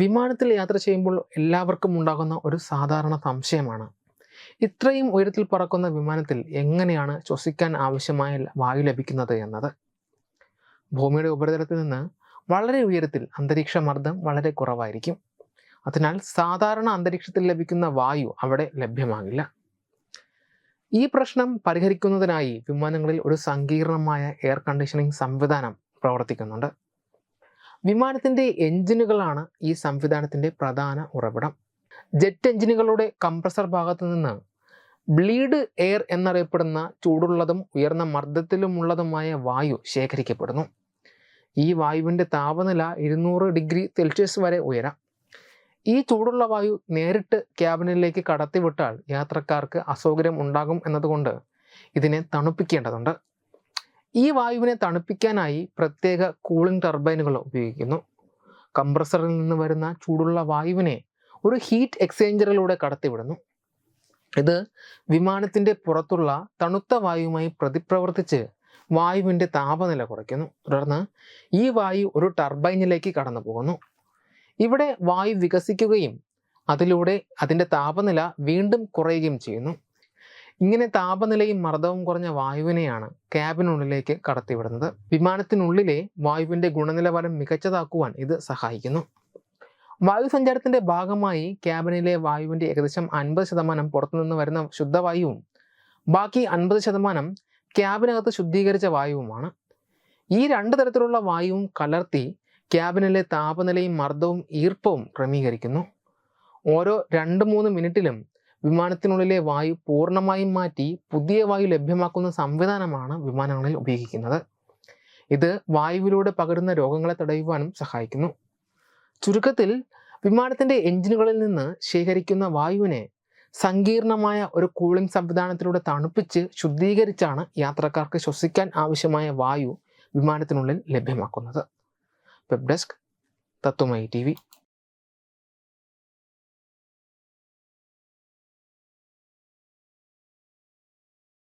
വിമാനത്തിൽ യാത്ര ചെയ്യുമ്പോൾ എല്ലാവർക്കും ഉണ്ടാകുന്ന ഒരു സാധാരണ സംശയമാണ്. ഇത്രയും ഉയരത്തിൽ പറക്കുന്ന വിമാനത്തിൽ എങ്ങനെയാണ് ശ്വസിക്കാൻ ആവശ്യമായ വായു ലഭിക്കുന്നത് എന്നത്? ഭൂമിയുടെ ഉപരിതലത്തിൽ നിന്ന് വളരെ ഉയരത്തിൽ അന്തരീക്ഷ മർദ്ദം വളരെ കുറവായിരിക്കും. അതിനാൽ സാധാരണ അന്തരീക്ഷത്തിൽ ലഭിക്കുന്ന വായു അവിടെ ലഭ്യമാകില്ല. ഈ പ്രശ്നം പരിഹരിക്കുന്നതിനായി വിമാനങ്ങളിൽ ഒരു സങ്കീർണമായ എയർ കണ്ടീഷനിങ് സംവിധാനം പ്രവർത്തിക്കുന്നുണ്ട്. വിമാനത്തിന്റെ എഞ്ചിനുകളാണ് ഈ സംവിധാനത്തിന്റെ പ്രധാന ഉറവിടം. ജെറ്റ് എഞ്ചിനുകളുടെ കംപ്രസർ ഭാഗത്തു നിന്ന് ബ്ലീഡ് എയർ എന്നറിയപ്പെടുന്ന ചൂടുള്ളതും ഉയർന്ന മർദ്ദത്തിലുമുള്ളതുമായ വായു ശേഖരിക്കപ്പെടുന്നു. ഈ വായുവിന്റെ താപനില ഇരുന്നൂറ് ഡിഗ്രി സെൽഷ്യസ് വരെ ഉയരാം. ഈ ചൂടുള്ള വായു നേരിട്ട് ക്യാബിനിലേക്ക് കടത്തിവിട്ടാൽ യാത്രക്കാർക്ക് അസൗകര്യം ഉണ്ടാകും എന്നതുകൊണ്ട് ഇതിനെ തണുപ്പിക്കേണ്ടതുണ്ട്. ഈ വായുവിനെ തണുപ്പിക്കാനായി പ്രത്യേക കൂളിംഗ് ടർബൈനുകൾ ഉപയോഗിക്കുന്നു. കംപ്രസറിൽ നിന്ന് വരുന്ന ചൂടുള്ള വായുവിനെ ഒരു ഹീറ്റ് എക്സ്ചേഞ്ചറിലൂടെ കടത്തിവിടുന്നു. ഇത് വിമാനത്തിന്റെ പുറത്തുള്ള തണുത്ത വായുവുമായി പ്രതിപ്രവർത്തിച്ച് വായുവിന്റെ താപനില കുറയ്ക്കുന്നു. തുടർന്ന് ഈ വായു ഒരു ടർബൈനിലേക്ക് കടന്നു പോകുന്നു ഇവിടെ വായു വികസിക്കുകയും അതിലൂടെ അതിന്റെ താപനില വീണ്ടും കുറയുകയും ചെയ്യുന്നു. ഇങ്ങനെ താപനിലയും മർദ്ദവും കുറഞ്ഞ വായുവിനെയാണ് ക്യാബിനുള്ളിലേക്ക് കടത്തിവിടുന്നത്. വിമാനത്തിനുള്ളിലെ വായുവിന്റെ ഗുണനിലവാരം മികച്ചതാക്കുവാൻ ഇത് സഹായിക്കുന്നു. വായു സഞ്ചാരത്തിന്റെ ഭാഗമായി ക്യാബിനിലെ വായുവിന്റെ ഏകദേശം അൻപത് ശതമാനം പുറത്തുനിന്ന് വരുന്ന ശുദ്ധവായുവും ബാക്കി അൻപത് ശതമാനം ക്യാബിനകത്ത് ശുദ്ധീകരിച്ച വായുവുമാണ്. ഈ രണ്ട് തരത്തിലുള്ള വായുവും കലർത്തി ക്യാബിനിലെ താപനിലയും മർദ്ദവും ഈർപ്പവും ക്രമീകരിക്കുന്നു. ഓരോ രണ്ട് മൂന്ന് മിനിറ്റിലും വിമാനത്തിനുള്ളിലെ വായു പൂർണമായും മാറ്റി പുതിയ വായു ലഭ്യമാക്കുന്ന സംവിധാനമാണ് വിമാനങ്ങളിൽ ഉപയോഗിക്കുന്നത്. ഇത് വായുവിലൂടെ പകരുന്ന രോഗങ്ങളെ തടയുവാനും സഹായിക്കുന്നു. ചുരുക്കത്തിൽ വിമാനത്തിന്റെ എഞ്ചിനുകളിൽ നിന്ന് ശേഖരിക്കുന്ന വായുവിനെ സങ്കീർണമായ ഒരു കൂളിംഗ് സംവിധാനത്തിലൂടെ തണുപ്പിച്ച് ശുദ്ധീകരിച്ചാണ് യാത്രക്കാർക്ക് ശ്വസിക്കാൻ ആവശ്യമായ വായു വിമാനത്തിനുള്ളിൽ ലഭ്യമാക്കുന്നത്. Web desk തത്വമായി T